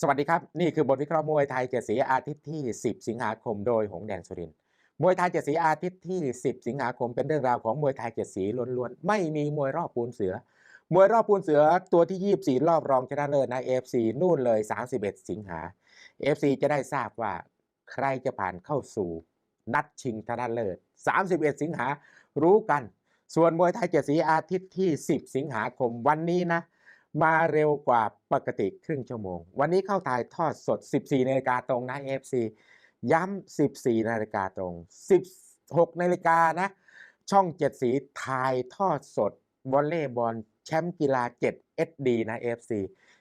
สวัสดีครับ นี่คือบทวิเคราะห์มวยไทยเจ็ดสีอาทิตย์ที่ 10 สิงหาคมโดยหงแดงสุรินมวยไทยเจ็ดสีอาทิตย์ที่ 10 สิงหาคมเป็นเรื่องราวของมวยไทยเจ็ดสีล้วนๆ ไม่มีมวยรอบปูนเสือ มวยรอบปูนเสือตัวที่ 24 รอบรองชนะเลิศใน AFC นู่นเลย 31 สิงหา AFC จะได้ทราบว่าใครจะผ่านเข้าสู่ นัดชิงชนะเลิศ 31 สิงหารู้กัน ส่วนมวยไทยเจ็ดสีอาทิตย์ที่ 10 สิงหาคมวันนี้นะ มาเร็วกว่าปกติครึ่งชั่วโมง วันนี้เข้าถ่ายทอดสด 14นาฬิกาตรงนะ FC ย้ำ 14นาฬิกาตรง 16นาฬิกานะ ช่อง 7 สีถ่ายทอดสดวอลเลย์บอลแชมป์กีฬา 7 SD นะ FC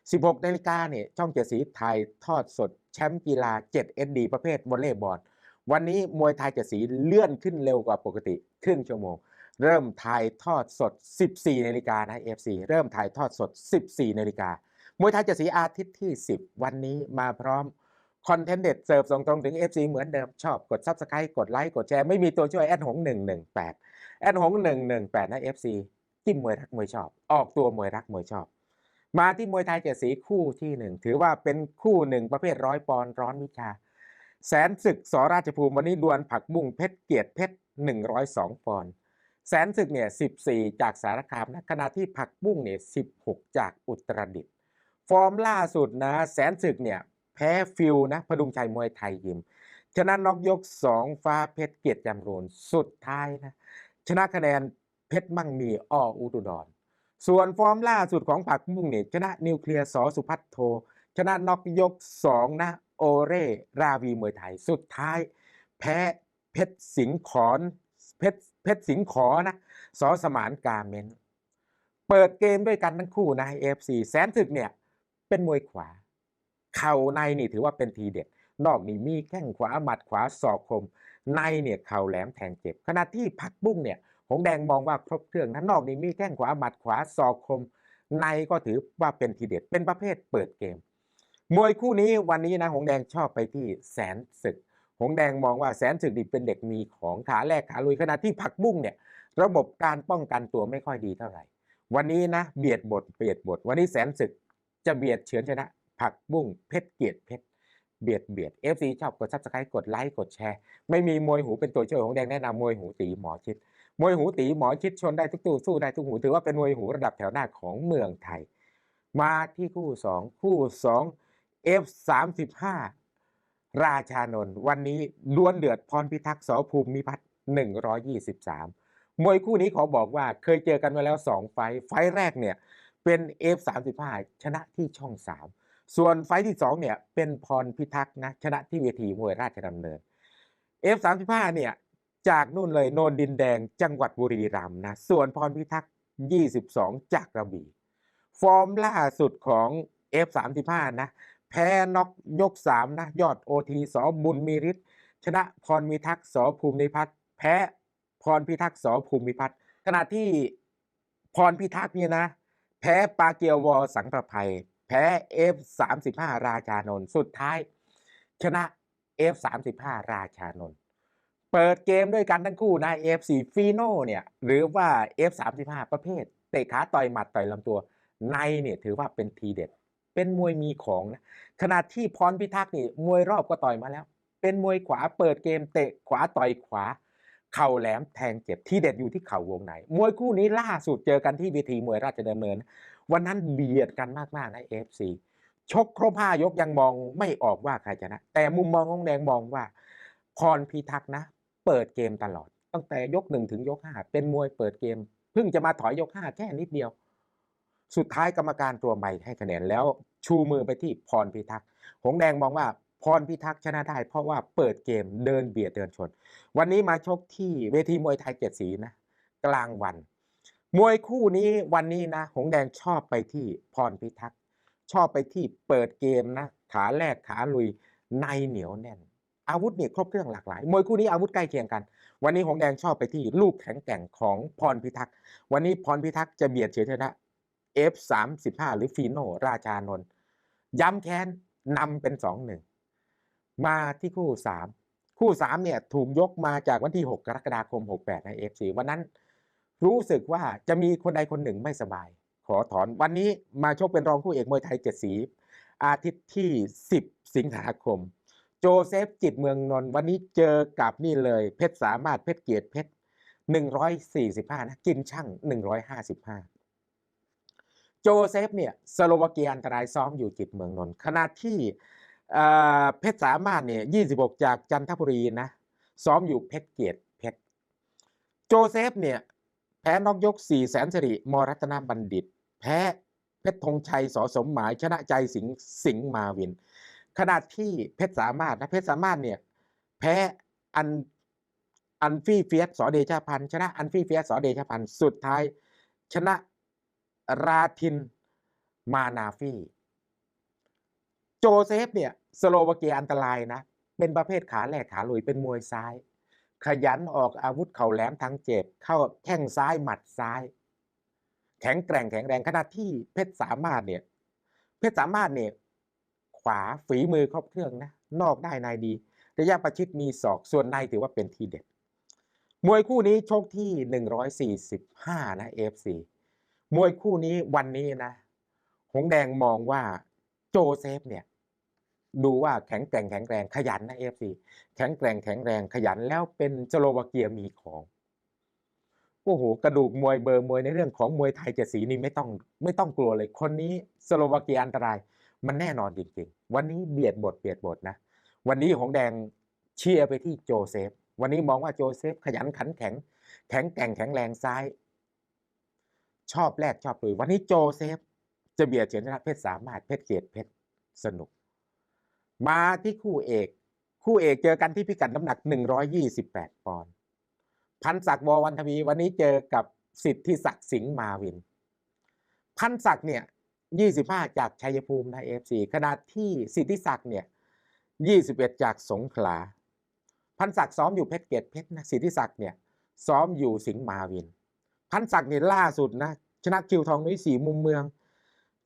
16นาฬิกาเนี่ยช่อง 7 สีถ่ายทอดสดแชมป์กีฬา 7 SD ประเภทวอลเลย์บอลวันนี้มวยไทยเจ็ดสีเลื่อนขึ้นเร็วกว่าปกติครึ่งชั่วโมง เริ่มถ่ายทอดสด 14นาฬิกานะ FC เริ่มถ่ายทอดสด 14นาฬิกามวยไทยเจ็ดสีอาทิตย์ที่ 10 วันนี้มาพร้อมคอนเทนต์เด็ดเสิร์ฟส่งตรงถึง FC เหมือนเดิมชอบกด Subscribe กดไลค์กดแชร์ไม่มีตัวช่วยแอดหง 118 แอดหง 118 นะ FC จิ้มมวยรักมวยชอบ ออกตัวมวยรักมวยชอบ มาที่มวยไทยเจ็ดสีคู่ที่หนึ่งถือว่าเป็นคู่หนึ่งประเภทร้อยปอนร้อนวิชา แสนศึกสราชภูมิวันนี้ดวลผักบุ้งเพชรเกียรติเพชร102ปอนด์ แสนศึกเนี่ย14 จากสารคามนะขณะที่ผักบุ้งเนี่ย16 จากอุตรดิตถ์ฟอร์มล่าสุดนะแสนศึกเนี่ยแพ้ฟิลนะพดุงชัยมวยไทยยิม ชนะน็อกยก 2 ฟ้าเพชรเกียรติจำรูนสุดท้ายนะชนะคะแนนเพชรมั่งมีอออุดุดรส่วนฟอร์มล่าสุดของผักบุ้งเนี่ยชนะนิวเคลียร์สอสุพัฒโท ชนะน็อกยก 2 นะโอเร่ราวีมวยไทย สุดท้าย แพ้เพชรสิงห์ขอน เพชรเพชรสิงห์ขอนะสอสมานกาเมนเปิดเกมด้วยกันทั้งคู่นะเอฟซีแสนศึกเนี่ย เป็นมวยขวา เข่าในนี่ถือว่าเป็นทีเด็ด นอกนี่มีแข้งขวาหมัดขวาศอกคม ในเนี่ยเข่าแหลมแทงเจ็บ ขณะที่พักบุ้งเนี่ยหงแดงมองว่าครบเครื่องนะนอกนี่มีแข้งขวาหมัดขวาศอกคม ในก็ถือว่าเป็นทีเด็ด เป็นประเภทเปิดเกม มวยคู่นี้วันนี้นะหงแดงชอบไปที่แสนศึก หงแดงมองว่าแสนศึกนี่เป็นเด็กมีของขาแรกขาลุยขณะที่ผักบุ้งเนี่ยระบบการป้องกันตัวไม่ค่อยดีเท่าไหร่ วันนี้นะเบียดบทเบียดบท วันนี้แสนศึกจะเบียดเฉือนชนะ ผักบุ้งเพชรเกียรติเพชรเบียดเบียด FC ชอบกดซับสไครต์กดไลค์กดแชร์ ไม่มีมวยหูเป็นตัวช่วยของแดงแนะนำมวยหูตีหมอชิดมวยหูตีหมอชิดชนได้ทุกตู้สู้ได้ทุกหูถือว่าเป็นมวยหูระดับแถวหน้าของเมืองไทย มาที่คู่สองคู่สอง F35 ราชานนท์วันนี้ดวลเดือดพรพิทักษ์สอภูมิพัฒน์123 มวยคู่นี้ขอบอกว่าเคยเจอกันมาแล้ว 2 ไฟไฟแรกเนี่ยเป็น F35 ชนะที่ช่อง 3 ส่วนไฟท์ที่2เนี่ยเป็นพรพิทักษ์นะชนะที่เวทีมวยราชดำเนิน F35 เนี่ยจากนู่นเลยโนนดินแดงจังหวัดบุรีรัมย์นะส่วนพรพิทักษ์ 22 จากกระบี่ฟอร์มล่าสุดของ F35 นะ แพ้น็อกยก 3 นะ ยอดโอทีสอบุญมีฤทธิ์ชนะพรมีทักษ์สอภูมิพัฒน์แพ้พรพิทักษ์สอภูมิพัฒน์ขณะที่พรพิทักษ์เนี่ยนะ แพ้ปาเกียววอสังประภัย แพ้ F35 ราชานนท์สุดท้าย ชนะ F35 ราชานนท์เปิดเกมด้วยกันทั้งคู่นะ F4 ฟีโน่เนี่ยหรือว่า F35 ประเภท เตะขาต่อยหมัดต่อยลำตัว ในเนี่ยถือว่าเป็นทีเด็ด เป็นมวยมีของนะขณะที่พรพิทักษ์นี่มวยรอบก็ต่อยมาแล้ว เป็นมวยขวาเปิดเกมเตะขวาต่อยขวา เข่าแหลมแทงเจ็บที่เด็ดอยู่ที่เข่าวงในมวยคู่นี้ล่าสุดเจอกันที่เวทีมวยราชดำเนิน วันนั้นเบียดกันมากๆนะเอฟซีชกครบห้ายกยังมองไม่ออกว่าใครชนะ แต่มุมมองของแดงมองว่า พรพิทักษ์นะ เปิดเกมตลอด ตั้งแต่ยกหนึ่งถึงยกห้าเป็นมวยเปิดเกม เพิ่งจะมาถอยยกห้าแค่นิดเดียว สุดท้ายกรรมการตัวใหม่ให้คะแนนแล้วชูมือไปที่พรพิทักษ์หงแดงมองว่าพรพิทักษ์ชนะได้ เพราะว่าเปิดเกมเดินเบียดเดินชน วันนี้มาชกที่เวทีมวยไทยเจ็ดสีนะ กลางวัน มวยคู่นี้วันนี้นะ หงแดงชอบไปที่พรพิทักษ์ชอบไปที่เปิดเกมนะ ขาแรกขาลุยในเหนียวแน่น อาวุธเนี่ยครบเครื่องหลากหลาย มวยคู่นี้อาวุธใกล้เคียงกัน วันนี้หงแดงชอบไปที่ลูกแข็งแกร่งของพรพิทักษ์วันนี้พรพิทักษ์จะเบียดเฉยชนะ F35 หรือฟีโนราชานนท์ย้ำแค้นนำเป็น 2-1 มาที่คู่ 3 คู่ 3 เนี่ยถูกยกมาจากวันที่ 6 กรกฎาคม 68 ใน FC วันนั้นรู้สึกว่าจะมีคนใดคนหนึ่งไม่สบาย ขอถอนวันนี้มาชกเป็นรองคู่เอกมวยไทยเจ็ดสี อาทิตย์ที่ 10 สิงหาคม โจเซฟจิตเมืองนนท์วันนี้เจอกับนี่เลยเพชรสามารถเพชรเกียรติเพชร145นะกินช่าง 155 จเซฟเนี่ยสโลวาเกียอันตรายซ้อมอยู่จิตเมืองนนท์ขณะที่เพชรสามารถเนี่ย26จากจันทบุรีนะซ้อมอยู่เพชรเกียรติเพชรโจเซฟเนี่ยแพ้นอกยก4แสนสิริมรัตนบัณฑิต แพ้เพชรธงชัยสอสมหมายชนะใจสิงสิงมาวิน ขณะที่เพชรสามารถนะเพชรสามารถเนี่ยแพ้อันอันฟี่เฟียสสอเดชาพันชนะอันฟี่เฟียสสอเดชาพันสุดท้ายชนะ ราทินมานาฟีโจเซฟเนี่ยสโลวาเกียอันตรายนะ เป็นประเภทขาแหลกขาลุยเป็นมวยซ้าย ขยันออกอาวุธเข่าแหลมทั้งเจ็บ เข้าแข้งซ้ายหมัดซ้าย แข็งแกร่งแข็งแรงขณะที่เพชรสามารถเนี่ยเพชรสามารถเนี่ยขวาฝีมือครบเครื่องนะนอกได้ในดี ระยะประชิดมีศอกส่วนในถือว่าเป็นทีเด็ดมวยคู่นี้ชกที่ 145 นะ FC มวยคู่นี้วันนี้นะ หงแดงมองว่าโจเซฟเนี่ย ดูว่าแข็งแกร่งแข็งแรงขยันนะ AFC แข็งแกร่งแข็งแรงขยันแล้วเป็นสโลวาเกียมีของโอ้โหกระดูกมวยเบอร์มวยในเรื่องของมวยไทยเจ็ดสีนี่ไม่ต้องไม่ต้องกลัวเลย คนนี้สโลวาเกียอันตราย มันแน่นอนจริงๆ วันนี้เบียดบทเบียดบทนะ วันนี้หงแดงเชียร์ไปที่โจเซฟ วันนี้มองว่าโจเซฟขยันขันแข็ง แข็งแกร่งแข็งแรงซ้าย ชอบแรกชอบลุยวันนี้โจเซฟ จะเบียดเฉือนชนะเพชรสามารถเพชรเกียรติเพชรสนุก มาที่คู่เอก คู่เอกเจอกันที่พิกัดน้ำหนัก 128 ปอนด์พันศักดิ์ววันทวีวันนี้เจอกับสิทธิศักดิ์สิงห์มาวิน พันศักดิ์เนี่ย 25 จากชัยภูมินะเอฟซีขณะที่สิทธิศักดิ์เนี่ย 21 จากสงขลาพันศักดิ์ซ้อมอยู่เพชรเกียรติเพชรนะสิทธิศักดิ์เนี่ยซ้อมอยู่สิงห์มาวิน พันศักดิ์เนี่ยล่าสุดนะชนะคิวทองนุ้ยสีมุมเมือง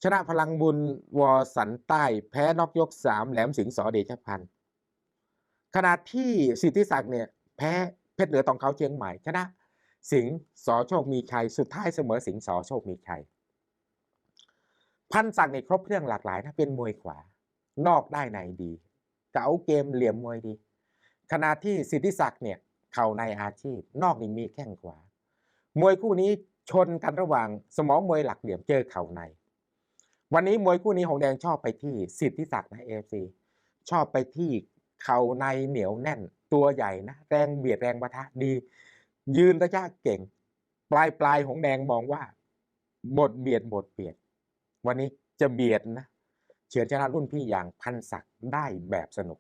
ชนะพลังบุญวอสันใต้แพ้นอกยกสามแหลมสิงห์สอเดชพันธ์ขณะที่สิทธิศักดิ์เนี่ยแพ้เพชรเหนือตองเขาเชียงใหม่ชนะสิงห์สอโชคมีชัยสุดท้ายเสมอสิงห์สอโชคมีชัยพันศักดิ์เนี่ยครบเครื่องหลากหลายนะเป็นมวยขวานอกได้ในดีเก๋าเกมเหลี่ยมมวยดี ขณะที่สิทธิศักดิ์เนี่ยเข่าในอาชีพ นอกนี่มีแข้งขวา มวยคู่นี้ชนกันระหว่างสมองมวยหลักเหลี่ยมเจอเข่าใน วันนี้มวยคู่นี้หงแดงชอบไปที่สิทธิศักดิ์นะเอฟซีชอบไปที่เข่าในเหนียวแน่น ตัวใหญ่นะแรงเบียดแรงปะทะดี ยืนระยะเก่ง ปลายปลายหงแดงมองว่าบทเบียดบทเบียด วันนี้จะเบียดนะเฉือนชนะรุ่นพี่อย่างพันศักดิ์ได้แบบสนุก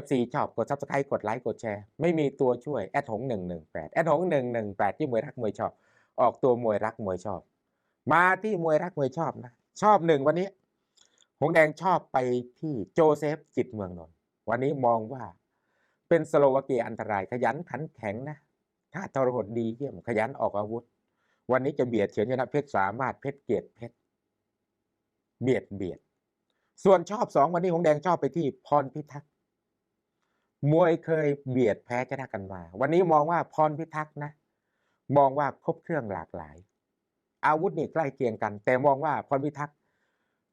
FC ชอบกด subscribe กดไลค์กดแชร์ ไม่มีตัวช่วยแอดหงหนึ่งหนึ่งแปดแอดหงหนึ่งหนึ่งแปดที่มวยรักมวยชอบ ออกตัวมวยรักมวยชอบ มาที่มวยรักมวยชอบนะ ชอบหนึ่งวันนี้ หงแดงชอบไปที่โจเซฟจิตเมืองนนท์วันนี้มองว่าเป็นสโลวาเกียอันตรายขยันขันแข็งนะถ้าทรหดดีเยี่ยมขยันออกอาวุธ วันนี้จะเบียดเฉือนชนะเพชรสามารถเพชรเกียรติเพชรเบียดเบียด ส่วนชอบสองวันนี้หงแดงชอบไปที่พรพิทักษ์ มวยเคยเบียดแพ้ชนะกันมา วันนี้มองว่าพรพิทักษ์นะ มองว่าครบเครื่องหลากหลาย อาวุธนี่ใกล้เคียงกัน แต่มองว่าพรพิทักษ์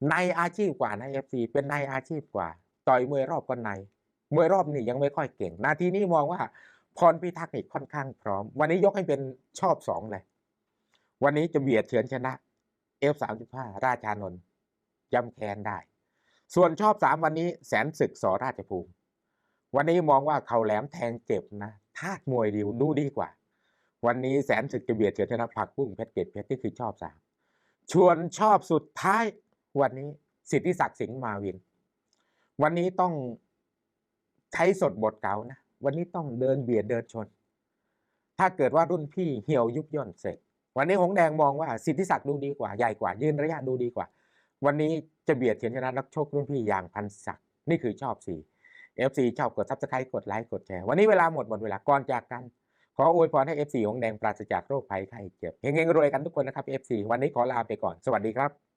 ในอาชีพกว่านะเอฟซีเป็นในอาชีพกว่า ต่อยมวยรอบก็ในมวยรอบนี่ยังไม่ค่อยเก่ง นาทีนี้มองว่าพรพิทักษ์นี่ค่อนข้างพร้อม วันนี้ยกให้เป็นชอบสองเลย วันนี้จะเบียดเฉือนชนะเอฟสามสิบห้าราชานนท์ย้ำแค้นได้ ส่วนชอบสามวันนี้แสนศึกสอราชภูมิ วันนี้มองว่าเขาแหลมแทงเจ็บนะธาตุมวยดีดูดีกว่า วันนี้แสนศึกจะเบียดเฉือนชนะผักบุ้งเพชรเกตเพชรที่คือชอบสามชวนชอบสุดท้ายวันนี้สิทธิศักดิ์สิงห์มาวิน วันนี้ต้องใช้สดบทเก่านะ วันนี้ต้องเดินเบียดเดินชน ถ้าเกิดว่ารุ่นพี่เหี่ยวยุบย่นเสร็จ วันนี้หงแดงมองว่าสิทธิศักดิ์ดูดีกว่าใหญ่กว่ายืนระยะดูดีกว่า วันนี้จะเบียดเฉือนชนะนักชกรุ่นพี่อย่างพันศักดิ์นี่คือชอบสี่ FC ชอบกดซับสไครต์กดไลค์กดแชร์วันนี้เวลาหมดหมดเวลาก่อนจากกัน ขออวยพรให้ FC หงแดงปราศจากโรคภัยไข้เจ็บเฮงๆรวยกันทุกคนนะครับ FC วันนี้ขอลาไปก่อนสวัสดีครับ